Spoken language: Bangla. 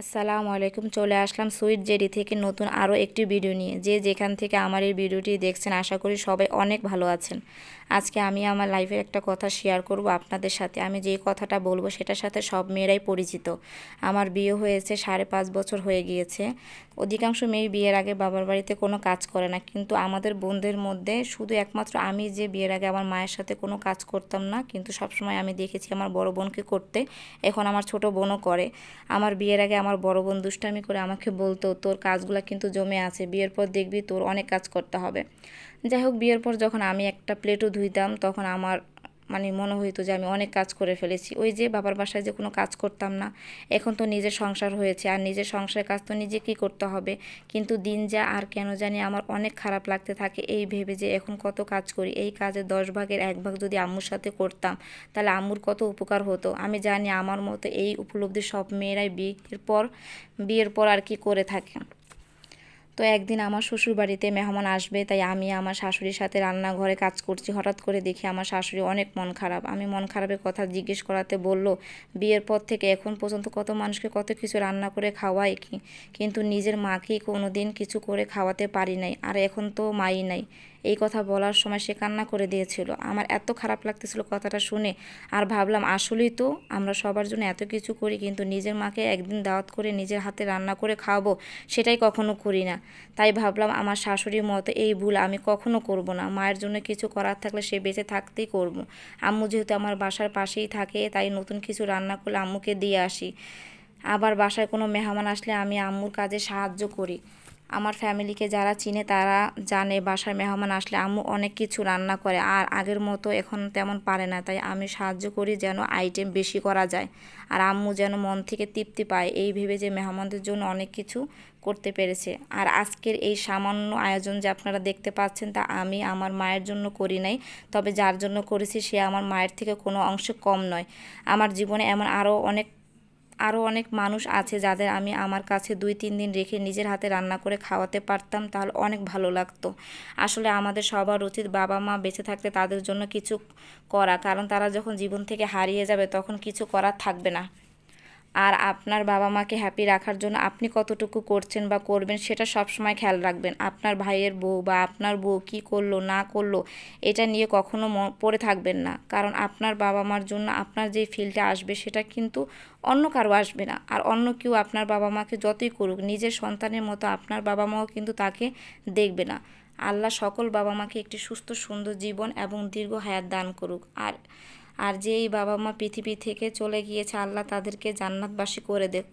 আসসালামু আলাইকুম। চলে আসলাম সুইট জেডি থেকে নতুন আরও একটি ভিডিও নিয়ে। যে যেখান থেকে আমার এই ভিডিওটি দেখছেন, আশা করি সবাই অনেক ভালো আছেন। আজকে আমি আমার লাইফের একটা কথা শেয়ার করব আপনাদের সাথে। আমি যেই কথাটা বলব সেটার সাথে সব মেয়েরাই পরিচিত। আমার বিয়ে হয়েছে সাড়ে পাঁচ বছর হয়ে গিয়েছে। অধিকাংশ মেয়ে বিয়ের আগে বাবার বাড়িতে কোনো কাজ করে না। কিন্তু আমাদের বোনদের মধ্যে শুধু একমাত্র আমি যে বিয়ের আগে আমার মায়ের সাথে কোনো কাজ করতাম না, কিন্তু সবসময় আমি দেখেছি আমার বড় বোনকে করতে। এখন আমার ছোট বোনও করে। আমার বিয়ের আগে আমার বড় বোন দুষ্টামি করে আমাকে বলতো, তোর কাজগুলো কিন্তু জমে আছে, বিয়ের পর দেখবি তোর অনেক কাজ করতে হবে। যাই হোক, বিয়ের পর যখন আমি একটা প্লেটও ধুইতাম, তখন আমার মানে মনে হইতো যে আমি অনেক কাজ করে ফেলেছি। ওই যে বাবার বাসায় যে কোনো কাজ করতাম না, এখন তো নিজের সংসার হয়েছে। আর নিজের সংসারের কাজ তো নিজেকেই করতে হবে? কিন্তু দিন যা আর কেন জানি আমার অনেক খারাপ লাগতে থাকে এই ভেবে যে এখন কত কাজ করি। এই কাজের দশ ভাগের এক ভাগ যদি আম্মুর সাথে করতাম, তাহলে আম্মুর কত উপকার হতো? আমি জানি আমার মতো এই উপলব্ধি সব মেয়েরাই বিয়ের পর বিয়ের পর আর কি করে থাকে তো একদিন আমার শ্বশুর বাড়িতে মেহমান আসবে, তাই আমি আমার শাশুড়ির সাথে রান্নাঘরে কাজ করছি। হঠাৎ করে দেখি আমার শাশুড়ি অনেক মন খারাপ। আমি মন খারাপের কথা জিজ্ঞেস করাতে বলল, বিয়ের পর থেকে এখন পর্যন্ত কত মানুষকে কত কিছু রান্না করে খাওয়াই কি? কিন্তু নিজের মাকেই কোনো দিন কিছু করে খাওয়াতে পারি নাই, আর এখন তো মাই নাই। এই কথা বলার সময় সে কান্না করে দিয়েছিল। আমার এত খারাপ লাগতেছিল কথাটা শুনে, আর ভাবলাম আসলেই তো আমরা সবার জন্য এত কিছু করি, কিন্তু নিজের মাকে একদিন দাওয়াত করে নিজের হাতে রান্না করে খাওয়াবো, সেটাই কখনো করি না। তাই ভাবলাম আমার শাশুড়ির মতো এই ভুল আমি কখনো করব না। মায়ের জন্য কিছু করার থাকলে সে বেঁচে থাকতেই করব। আম্মু যেহেতু আমার বাসার পাশেই থাকে, তাই নতুন কিছু রান্না করলে আম্মুকে দিয়ে আসি। আবার বাসায় কোনো মেহমান আসলে আমি আম্মুর কাজে সাহায্য করি। আমার ফ্যামিলিকে যারা চিনে তারা জানে বাসার মেহমান আসলে আম্মু অনেক কিছু রান্না করে আর আগের মতো এখন তেমন পারে না। তাই আমি সাহায্য করি যেন আইটেম বেশি করা যায় আর আম্মু যেন মন থেকে তৃপ্তি পায়। এই ভেবে যে মেহমানদের জন্য অনেক কিছু করতে পেরেছে। আর আজকের এই সামান্য আয়োজন যে আপনারা দেখতে পাচ্ছেন তা আমি আমার মায়ের জন্য করি নাই। তবে যার জন্য করেছি সে আমার মায়ের থেকে কোনো অংশ কম নয়। আমার জীবনে এমন আরও অনেক আরও অনেক মানুষ আছে যাদের আমি আমার কাছে দুই, তিন দিন রেখে নিজের হাতে রান্না করে খাওয়াতে পারতাম, তাহলে অনেক ভালো লাগতো। আসলে আমাদের সবার উচিত বাবা মা বেঁচে থাকতে তাদের জন্য কিছু করা, কারণ তারা যখন জীবন থেকে হারিয়ে যাবে তখন কিছু করার থাকবে না। আর আপনার বাবা মাকে হ্যাপি রাখার জন্য আপনি কতটুকু করছেন বা করবেন সেটা সব সময় খেয়াল রাখবেন। আপনার ভাইয়ের বউ বা আপনার বউ কি করল, না করল, এটা নিয়ে কখনো পড়ে থাকবেন না। কারণ আপনার বাবা মার জন্য আপনার যে ফিলটা আসবে সেটা কিন্তু অন্য কারও আসবে না। আর অন্য কেউ আপনার বাবা মাকে যতই করুক, নিজের সন্তানের মতো আপনার বাবা মাও কিন্তু তাকে দেখবে না। আল্লাহ সকল বাবা মাকে একটি সুস্থ, সুন্দর জীবন এবং দীর্ঘ হায়াত দান করুক। আর আর যে এই বাবা মা পৃথিবী থেকে চলে গিয়েছে আল্লাহ তাদেরকে জান্নাতবাসী করে দেখ।